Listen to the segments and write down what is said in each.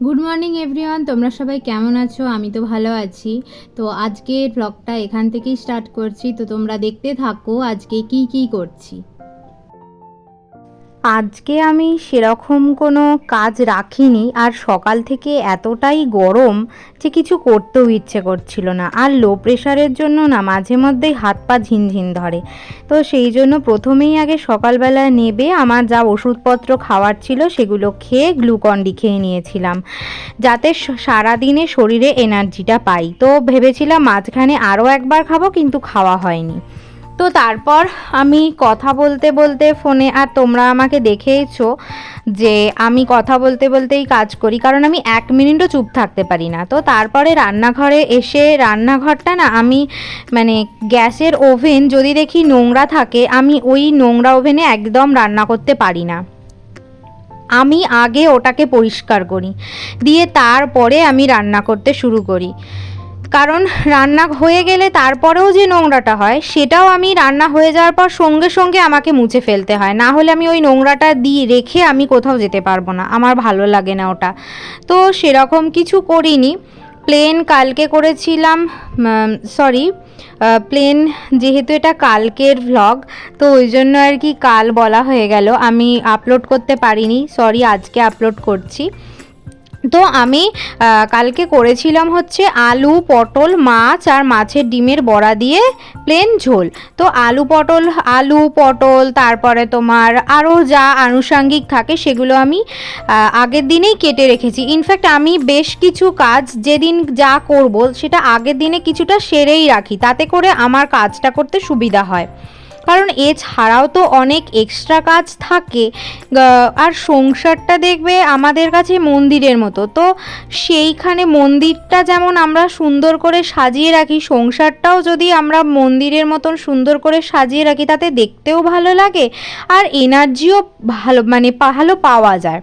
Good morning everyone তোমরা সবাই কেমন আছো? আমি তো ভালো আছি। তো আজকের ব্লগটা এখান থেকেই স্টার্ট করছি। তো তোমরা দেখতে থাকো আজকে কি কি করছি। আজকে আমি সেরকম কোনো কাজ রাখিনি আর সকাল থেকে এতটাই গরম যে কিছু করতেও ইচ্ছে করছিল না। আর লো প্রেশারের জন্য না মাঝে মধ্যেই হাত পা ঝিনঝিন ধরে। তো সেই জন্য প্রথমেই আগে সকালবেলা নেবে আমার যা ওষুধপত্র খাওয়ার ছিল সেগুলো খেয়ে গ্লুকন্ডি খেয়ে নিয়েছিলাম। যাতে সারাদিনে শরীরে এনার্জিটা পাই। তো ভেবেছিলাম মাঝখানে আরও একবার খাব কিন্তু খাওয়া হয়নি। তো তারপর আমি কথা বলতে বলতে ফোনে, আর তোমরা আমাকে দেখেইছো যে আমি কথা বলতে বলতেই কাজ করি, কারণ আমি এক মিনিটও চুপ থাকতে পারি না। তো তারপরে রান্নাঘরে এসে রান্নাঘরটা না আমি মানে গ্যাসের ওভেন যদি দেখি নোংরা থাকে, আমি ওই নোংরা ওভেনে একদম রান্না করতে পারি না। আমি আগে ওটাকে পরিষ্কার করি, দিয়ে তারপরে আমি রান্না করতে শুরু করি। কারণ রান্না হয়ে গেলে তারপরেও যে নোংরাটা হয়, সেটাও আমি রান্না হয়ে যাওয়ার পর সঙ্গে সঙ্গে আমাকে মুছে ফেলতে হয়। না হলে আমি ওই নোংরাটা দিয়ে রেখে আমি কোথাও যেতে পারব না। আমার ভালো লাগে না ওটা। তো সেরকম কিছু করিনি। প্লেন কালকে করেছিলাম সরি প্লেন যেহেতু এটা কালকের ভ্লগ তো ওই জন্য আর কি কাল বলা হয়ে গেল। আমি আপলোড করতে পারিনি। সরি, আজকে আপলোড করছি। তো আমি কালকে করেছিলাম হচ্ছে আলু, পটল, মাছ আর মাছের ডিমের বড়া দিয়ে প্লেন ঝোল। তো আলু, পটল আলু, পটল, তারপরে তোমার আরও যা আনুষাঙ্গিক থাকে সেগুলো আমি আগের দিনেই কেটে রেখেছি। ইনফ্যাক্ট আমি বেশ কিছু কাজ যেদিন যা করব সেটা আগের দিনে কিছুটা সেরেই রাখি। তাতে করে আমার কাজটা করতে সুবিধা হয়। কারণ এছাড়াও তো অনেক এক্সট্রা কাজ থাকে। আর সংসারটা দেখবে আমাদের কাছে মন্দিরের মতো। তো সেইখানে মন্দিরটা যেমন আমরা সুন্দর করে সাজিয়ে রাখি, সংসারটাও যদি আমরা মন্দিরের মতন সুন্দর করে সাজিয়ে রাখি, তাতে দেখতেও ভালো লাগে আর এনার্জিও ভালো মানে ভালো পাওয়া যায়।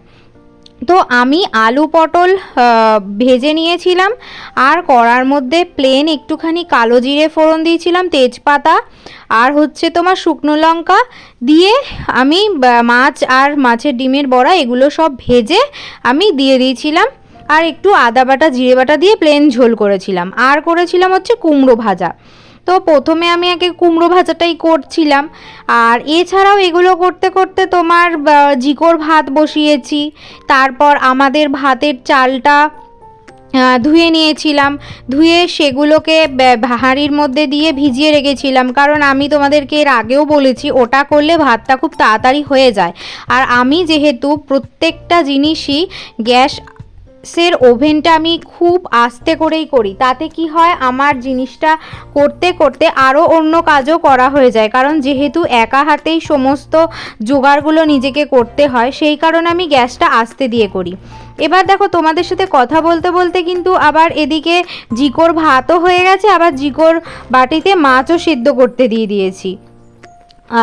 তো আমি আলু পটল ভেজে নিয়েছিলাম আর কড়ার মধ্যে প্লেন একটুখানি কালো জিরে ফোড়ন দিয়েছিলাম, তেজপাতা আর হচ্ছে তোমার শুকনো লঙ্কা দিয়ে আমি মাছ আর মাছের ডিমের বড়া এগুলো সব ভেজে আমি দিয়ে দিয়েছিলাম আর একটু আদা বাটা, জিরে বাটা দিয়ে প্লেন ঝোল করেছিলাম। আর করেছিলাম হচ্ছে কুমড়ো ভাজা। তো প্রথমে আমি আগে কুমড়ো ভাজাটাই করছিলাম। আর এছাড়াও এগুলো করতে করতে তোমার জিকোর ভাত বসিয়েছি। তারপর আমাদের ভাতের চালটা ধুয়ে নিয়েছিলাম। ধুয়ে সেগুলোকে হাঁড়ির মধ্যে দিয়ে ভিজিয়ে রেখেছিলাম। কারণ আমি তোমাদেরকে এর আগেও বলেছি, ওটা করলে ভাতটা খুব তাড়াতাড়ি হয়ে যায়। আর আমি যেহেতু প্রত্যেকটা জিনিসই গ্যাস সের ওভেনটা আমি খুব আস্তে করেই করি। তাতে কি হয়, আমার জিনিসটা করতে করতে আরও অন্য কাজও করা হয়ে যায়। কারণ যেহেতু একা হাতেই সমস্ত জোগাড়গুলো নিজেকে করতে হয়, সেই কারণে আমি গ্যাসটা আস্তে দিয়ে করি। এবার দেখো, তোমাদের সাথে কথা বলতে বলতে কিন্তু আবার এদিকে জিকোর ভাতও হয়ে গেছে, আবার জিকোর বাটিতে মাছও সিদ্ধ করতে দিয়ে দিয়েছি।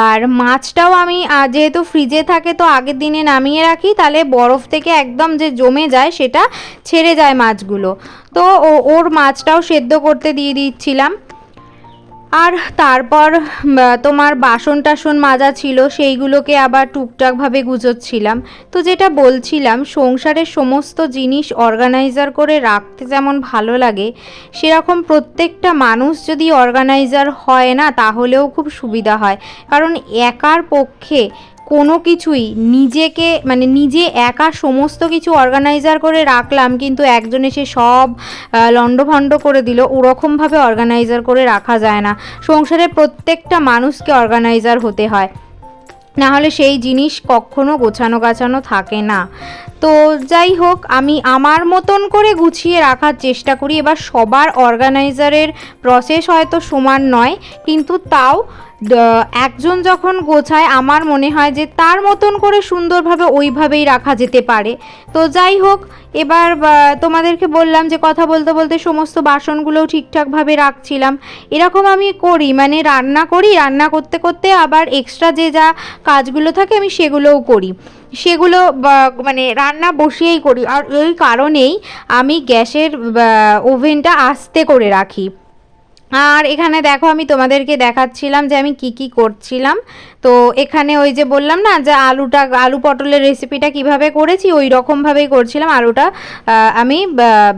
আর মাছটাও আমি যেহেতু ফ্রিজে থাকে তো আগের দিনে নামিয়ে রাখি, তাহলে বরফ থেকে একদম যে জমে যায় সেটা ছেড়ে যায় মাছগুলো। তো ওর মাছটাও সেদ্ধ করতে দিয়ে দিচ্ছিলাম। আর তারপর তোমার বাসন টাসন মাজা ছিল, সেইগুলোকে আবার টুকটাকভাবে গুজোচ্ছিলাম। তো যেটা বলছিলাম, সংসারের সমস্ত জিনিস অর্গানাইজার করে রাখতে যেমন ভালো লাগে, সেরকম প্রত্যেকটা মানুষ যদি অর্গানাইজার হয় না, তাহলেও খুব সুবিধা হয়। কারণ একার পক্ষে কোনো কিছুই নিজেকে মানে নিজে একা সমস্ত কিছু অর্গানাইজার করে রাখলাম, কিন্তু একজন এসে সব লণ্ডভণ্ড করে দিল। ওরকমভাবে অর্গানাইজার করে রাখা যায় না। সংসারে প্রত্যেকটা মানুষকে অর্গানাইজার হতে হয়। না হলে সেই জিনিস কখনো গোছানো গাছানো থাকে না। তো যাই হোক, আমি আমার মতন করে গুছিয়ে রাখার চেষ্টা করি। এবার সবার অর্গানাইজারের প্রসেস হয়তো সমান নয়, কিন্তু তাও একজন যখন গোছায়, আমার মনে হয় যে তার মতন করে সুন্দরভাবে ওইভাবেই রাখা যেতে পারে। তো যাই হোক, এবার তোমাদেরকে বললাম যে কথা বলতে বলতে সমস্ত বাসনগুলোও ঠিকঠাকভাবে রাখছিলাম। এরকম আমি করি মানে রান্না করি, রান্না করতে করতে আবার এক্সট্রা যে যা কাজগুলো থাকে আমি সেগুলোও করি। সেগুলো মানে রান্না বসিয়েই করি। আর এই কারণেই আমি গ্যাসের ওভেনটা আস্তে করে রাখি। আর এখানে দেখো আমি তোমাদেরকে দেখাচ্ছিলাম যে আমি কি কি করছিলাম। তো এখানে ওই যে বললাম না, যে আলুটা, আলু পটলের রেসিপিটা কীভাবে করেছি, ওই রকমভাবেই করছিলাম। আলুটা আমি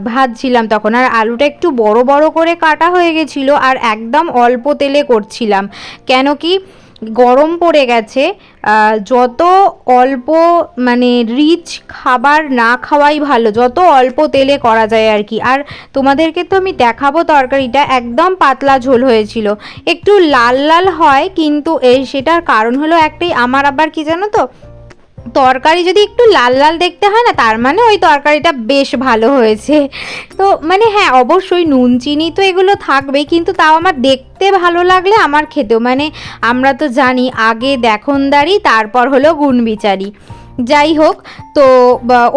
ভাজছিলাম তখন। আর আলুটা একটু বড় বড় করে কাটা হয়ে গেছিল, আর একদম অল্প তেলে করছিলাম। কেন কি গরম পড়ে গেছে যত অল্প মানে রিচ খাবার না খাওয়াই ভালো, যত অল্প তেলে করা যায় আর কি। আর তোমাদেরকে তো আমি দেখাবো তরকারিটা, একদম পাতলা ঝোল হয়েছিল। একটু লাল লাল হয়, কিন্তু এই সেটার কারণ হলো একটাই, আমার আবার কি জানো তো তরকারি যদি একটু লাল লাল দেখতে হয় না, তার মানে ওই তরকারিটা বেশ ভালো হয়েছে। তো মানে হ্যাঁ অবশ্যই নুন, চিনি তো এগুলো থাকবেই, কিন্তু তাও আমার দেখতে ভালো লাগলে আমার খেতেও। মানে আমরা তো জানি, আগে দেখনদারি, তারপর হলো গুণবিচারি। যাই হোক, তো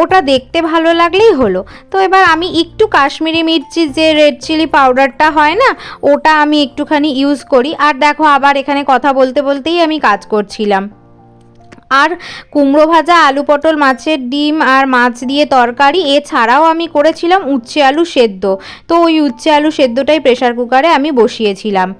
ওটা দেখতে ভালো লাগলেই হলো। তো এবার আমি একটু কাশ্মীরি মির্চি যে রেড চিলি পাউডারটা হয় না, ওটা আমি একটুখানি ইউজ করি। আর দেখো, আবার এখানে কথা বলতে বলতেই আমি কাজ করছিলাম। আর কুমড়ো ভাজা, আলু পটল, মাছের ডিম আর মাছ দিয়ে তরকারি, এছাড়াও আমি করেছিলাম উচ্ছে আলু সেদ্ধ। তো ওই উচ্ছে আলু সেদ্ধটাই প্রেসার কুকারে আমি বসিয়েছিলাম।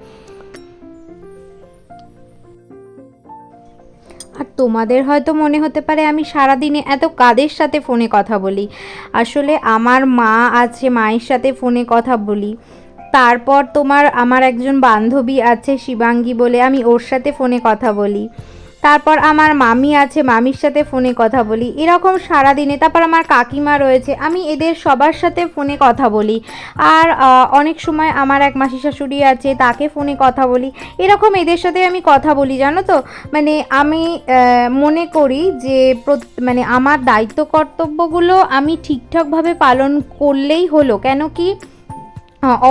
আর তোমাদের হয়তো মনে হতে পারে আমি সারাদিনে এত কাদের সাথে ফোনে কথা বলি। আসলে আমার মা আছে, মায়ের সাথে ফোনে কথা বলি। তারপর তোমার, আমার একজন বান্ধবী আছে, শিবাঙ্গী বলে আমি ওর সাথে ফোনে কথা বলি। তারপর আমার মামি আছে, মামির সাথে ফোনে কথা বলি। এরকম সারাদিনে, তারপর আমার কাকিমা রয়েছে, আমি এদের সবার সাথে ফোনে কথা বলি। আর অনেক সময় আমার এক মাসি শাশুড়ি আছে, তাকে ফোনে কথা বলি। এরকম এদের সাথে আমি কথা বলি, জানো তো? মানে আমি মনে করি যে মানে আমার দায়িত্ব কর্তব্যগুলো আমি ঠিকঠাকভাবে পালন করলেই হলো। কেন কি?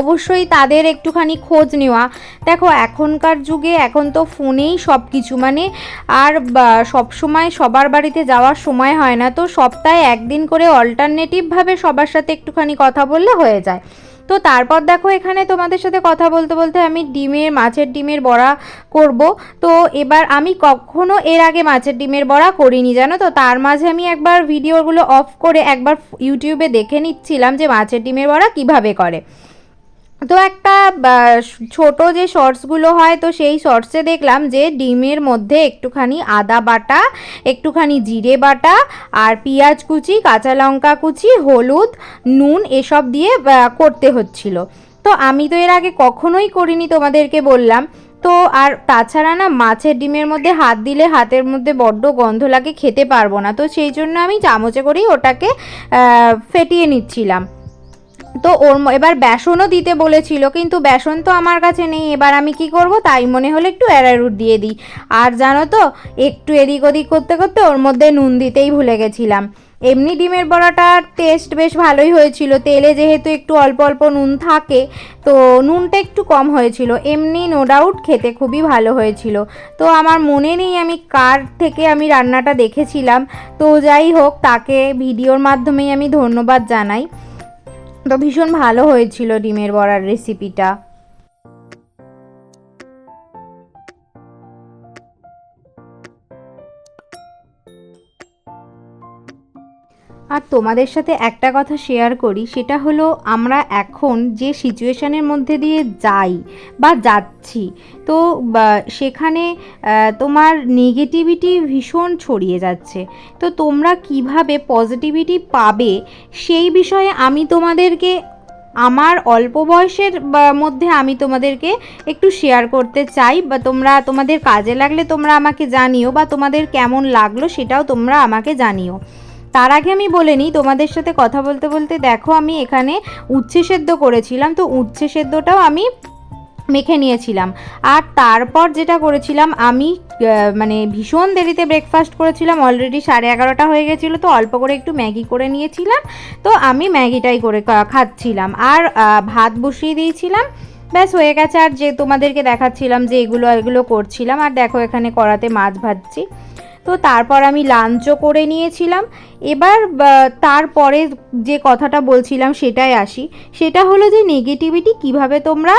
অবশ্যই তাদের একটুখানি খোঁজ নেওয়া। দেখো, এখনকার যুগে এখন তো ফোনেই সব কিছু মানে আর সব সময় সবার বাড়িতে যাওয়ার সময় হয় না, তো সপ্তাহে একদিন করে অল্টারনেটিভভাবে সবার সাথে একটুখানি কথা বললে হয়ে যায়। তো তারপর দেখো, এখানে তোমাদের সাথে কথা বলতে বলতে আমি ডিমের, মাছের ডিমের বড়া করব। তো এবার আমি কখনো এর আগে মাছের ডিমের বড়া করিনি, জানো তো? তার মাঝে আমি একবার ভিডিওগুলো অফ করে একবার ইউটিউবে দেখে নিচ্ছিলাম যে মাছের ডিমের বড়া কীভাবে করে। তো একটা ছোট যে শর্টসগুলো হয়, তো সেই শর্টসে দেখলাম যে ডিমের মধ্যে একটুখানি আদা বাটা, একটুখানি জিরে বাটা আর পেঁয়াজ কুচি, কাঁচা লঙ্কা কুচি, হলুদ, নুন এসব দিয়ে করতে হচ্ছিল। তো আমি তো এর আগে কখনোই করিনি তোমাদেরকে বললাম। তো আর তাছাড়া না মাছের ডিমের মধ্যে হাত দিলে হাতের মধ্যে বড্ড গন্ধ লাগে, খেতে পারব না। তো সেই জন্য আমি চামচে করেই ওটাকে ফেটিয়ে নিচ্ছিলাম। তো ওর এবার বেসনও দিতে বলেছিল, কিন্তু বেসন তো আমার কাছে নেই, এবার আমি কি করব? তাই মনে হলো একটু অ্যারারুট দিয়ে দিই। আর জানো তো, একটু এদিক ওদিক করতে করতে ওর মধ্যে নুন দিতেই ভুলে গেছিলাম। এমনি ডিমের বড়াটার টেস্ট বেশ ভালোই হয়েছিল, তেলে যেহেতু একটু অল্প অল্প নুন থাকে, তো নুনটা একটু কম হয়েছিল। এমনি নো ডাউট খেতে খুবই ভালো হয়েছিল। তো আমার মনে নেই আমি কার থেকে আমি রান্নাটা দেখেছিলাম। তো যাই হোক, তাকে ভিডিওর মাধ্যমেই আমি ধন্যবাদ জানাই। তো ভীষণ ভালো হয়েছিল ডিমের বড়ার রেসিপিটা আর তোমাদের সাথে একটা কথা শেয়ার করি, সেটা হলো আমরা এখন যে সিচুয়েশনের মধ্যে দিয়ে যাই বা যাচ্ছি, তো সেখানে তোমার নেগেটিভিটি ভীষণ ছড়িয়ে যাচ্ছে। তো তোমরা কীভাবে পজিটিভিটি পাবে, সেই বিষয়ে আমি তোমাদেরকে, আমার অল্প বয়সের মধ্যে আমি তোমাদেরকে একটু শেয়ার করতে চাই, বা, তোমরা, তোমাদের কাজে লাগলে তোমরা আমাকে জানিও, বা, তোমাদের কেমন লাগল সেটাও তোমরা আমাকে জানিও। তার আগে আমি বলে নিই, তোমাদের সাথে কথা বলতে বলতে দেখো আমি এখানে উচ্ছে সেদ্ধ করেছিলাম, তো উচ্ছে সেদ্ধটাও আমি মেখে নিয়েছিলাম। আর তারপর যেটা করেছিলাম, আমি মানে ভীষণ দেরিতে ব্রেকফাস্ট করেছিলাম অলরেডি সাড়ে এগারোটা হয়ে গেছিল, তো অল্প করে একটু ম্যাগি করে নিয়েছিলাম, তো আমি ম্যাগিটাই করে খাচ্ছিলাম। আর ভাত বসিয়ে দিয়েছিলাম, ব্যাস হয়ে গেছে। আর যে তোমাদেরকে দেখাচ্ছিলাম যে এগুলো এগুলো করছিলাম, আর দেখো এখানে কড়াতে মাছ ভাজছি। তো তারপর আমি লাঞ্চও করে নিয়েছিলাম। এবার তারপরে যে কথাটা বলছিলাম সেটাই আসি। সেটা হলো যে নেগেটিভিটি কীভাবে তোমরা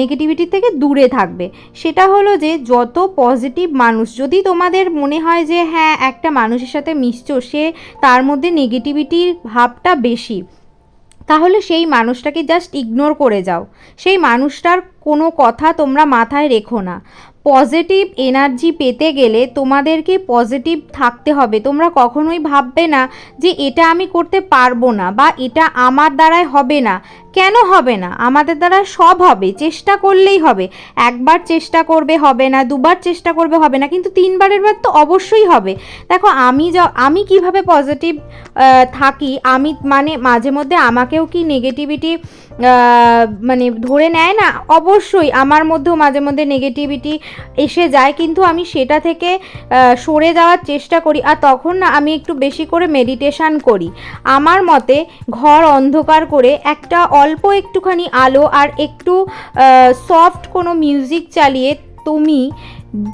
নেগেটিভিটি থেকে দূরে থাকবে। সেটা হলো যে যত পজিটিভ মানুষ, যদি তোমাদের মনে হয় যে হ্যাঁ একটা মানুষের সাথে মিশছো, সে তার মধ্যে নেগেটিভিটির ভাবটা বেশি, তাহলে সেই মানুষটাকে জাস্ট ইগনোর করে যাও। সেই মানুষটার কোনো কথা তোমরা মাথায় রেখো না। পজিটিভ এনার্জি পেতে গেলে তোমাদেরকে পজিটিভ থাকতে হবে। তোমরা কখনোই ভাববে না যে এটা আমি করতে পারব না বা এটা আমার দ্বারাই হবে না। কেন হবে না? আমাদের দ্বারা সব হবে, চেষ্টা করলেই হবে। একবার চেষ্টা করবে হবে না, দুবার চেষ্টা করবে হবে না, কিন্তু তিনবারের বার তো অবশ্যই হবে। দেখো, আমি যা, আমি কীভাবে পজিটিভ থাকি, আমি মানে মাঝে মধ্যে আমাকেও কি নেগেটিভিটি মানে ধরে নেয় না? অবশ্যই আমার মধ্যেও মাঝে মধ্যে নেগেটিভিটি এসে যায়, কিন্তু আমি সেটা থেকে সরে যাওয়ার চেষ্টা করি আর তখন না আমি একটু বেশি করে মেডিটেশান করি। আমার মতে ঘর অন্ধকার করে একটা অল্প একটুখানি আলো আর একটু সফট কোনো মিউজিক চালিয়ে তুমি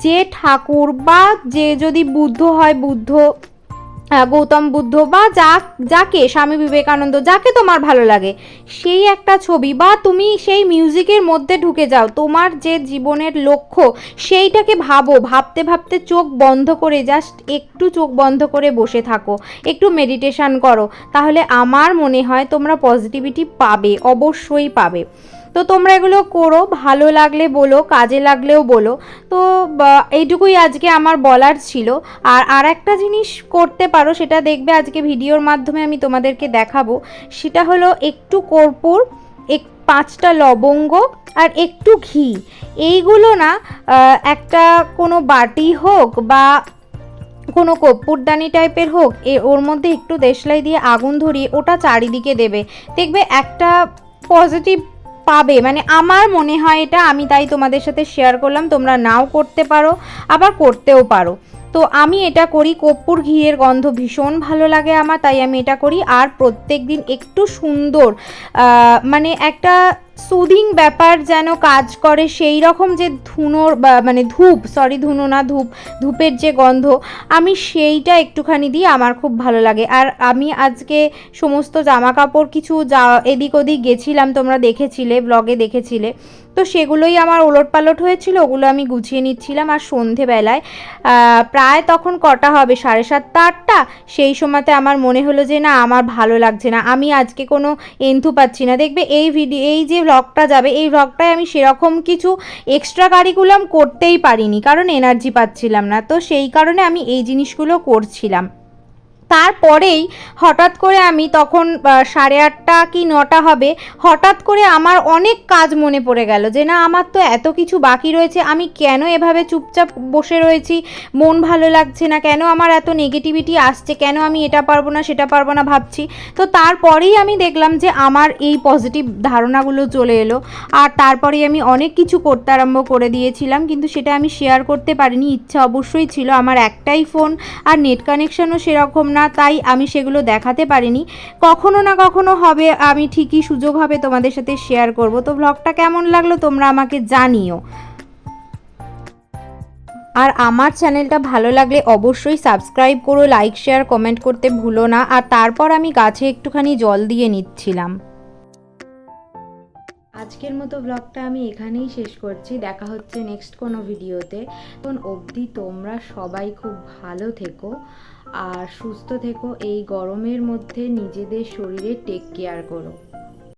যে ঠাকুর বা যে যদি বুদ্ধ হয়, বুদ্ধ গৌতম বুদ্ধ বা যা, যাকে, স্বামী বিবেকানন্দ, যাকে তোমার ভালো লাগে, সেই একটা ছবি বা তুমি সেই মিউজিকের মধ্যে ঢুকে যাও, তোমার যে জীবনের লক্ষ্য, সেইটাকে ভাবো, ভাবতে ভাবতে চোখ বন্ধ করে জাস্ট একটু চোখ বন্ধ করে বসে থাকো, একটু মেডিটেশন করো, তাহলে আমার মনে হয় তোমরা পজিটিভিটি পাবে, অবশ্যই পাবে। তো তোমরা এগুলো করো, ভালো লাগলে বলো, কাজে লাগলেও বলো। তো এইটুকুই আজকে আমার বলার ছিল। আর আর একটা জিনিস করতে পারো, সেটা দেখবে আজকে ভিডিওর মাধ্যমে আমি তোমাদেরকে দেখাবো। সেটা হলো একটু কর্পূর, এক, পাঁচটা লবঙ্গ আর একটু ঘি। এইগুলো না একটা কোনো বাটি হোক বা কোনো কর্পূরদানি টাইপের হোক, এ, ওর মধ্যে একটু দেশলাই দিয়ে আগুন ধরিয়ে ওটা চারিদিকে দেবে। দেখবে একটা পজিটিভ পাবে। মানে আমার মনে হয় এটা, আমি তাই তোমাদের সাথে শেয়ার করলাম। তোমরা নাও করতে পারো, আবার করতেও পারো। তো আমি এটা করি, কর্পূর ঘিয়ের গন্ধ ভীষণ ভালো লাগে আমার, তাই আমি এটা করি। আর প্রত্যেক দিন একটু সুন্দর মানে একটা সুদিং ব্যাপার যেন কাজ করে, সেই রকম যে ধুনোর মানে ধূপ সরি ধুনো না, ধূপ, ধূপের যে গন্ধ, আমি সেইটা একটুখানি দিই আমার খুব ভালো লাগে। আর আমি আজকে সমস্ত জামা কাপড় কিছু যা, এদিক ওদিক গেছিলাম, তোমরা দেখেছিলে ব্লগে দেখেছিলে, তো সেগুলোই আমার ওলট পালট হয়েছিল, ওগুলো আমি গুছিয়ে নিচ্ছিলাম। আর সন্ধেবেলায় প্রায় তখন কটা হবে? সাড়ে সাতটা, আটটা? সেই সময়তে আমার মনে হলো যে, না, আমার ভালো লাগছে না। আমি আজকে কোনো এন্থু পাচ্ছি না। দেখবে এই ভিডিও এই যে ভ্লগটা যাবে। এই রকটায় আমি সেরকম কিছু এক্সট্রা কারিকুলাম করতেই পারিনি, কারণ এনার্জি পাচ্ছিলাম না। তো সেই কারণে আমি এই জিনিসগুলো করছিলাম। তারপরেই হঠাৎ করে আমি তখন সাড়ে আটটা কি নটা হবে, হঠাৎ করে আমার অনেক কাজ মনে পড়ে গেল যে না, আমার তো এত কিছু বাকি রয়েছে, আমি কেন এভাবে চুপচাপ বসে রয়েছি, মন ভালো লাগছে না, কেন আমার এত নেগেটিভিটি আসছে, কেন আমি এটা পারব না, সেটা পারব না ভাবছি। তো তারপরেই আমি দেখলাম যে আমার এই পজিটিভ ধারণাগুলো চলে এলো, আর তারপরেই আমি অনেক কিছু করতে আরম্ভ করে দিয়েছিলাম, কিন্তু সেটা আমি শেয়ার করতে পারিনি, ইচ্ছা অবশ্যই ছিল, আমার একটাই ফোন আর নেট কানেকশানও সেরকম না, তাই আমি সেগুলো দেখাতে পারিনি। কখনো না কখনো হবে, আমি ঠিকই সুযোগ হবে তোমাদের সাথে শেয়ার করব। তো ব্লগটা কেমন লাগল তোমরা আমাকে জানিও। আর আমার চ্যানেলটা ভালো লাগলে অবশ্যই সাবস্ক্রাইব করো লাইক শেয়ার কমেন্ট করতে ভুলো না। আর তারপর আমি গাছে একটুখানি জল দিয়ে নিচ্ছিলাম। আজকের মতো ব্লগটা আমি এখানেই শেষ করছি। দেখা হচ্ছে নেক্সট কোনো ভিডিওতে তখন অবধি তোমরা সবাই খুব ভালো থেকো। আর সুস্থ থেকো এই গরমের মধ্যে নিজেদের শরীরে টেক কেয়ার করো।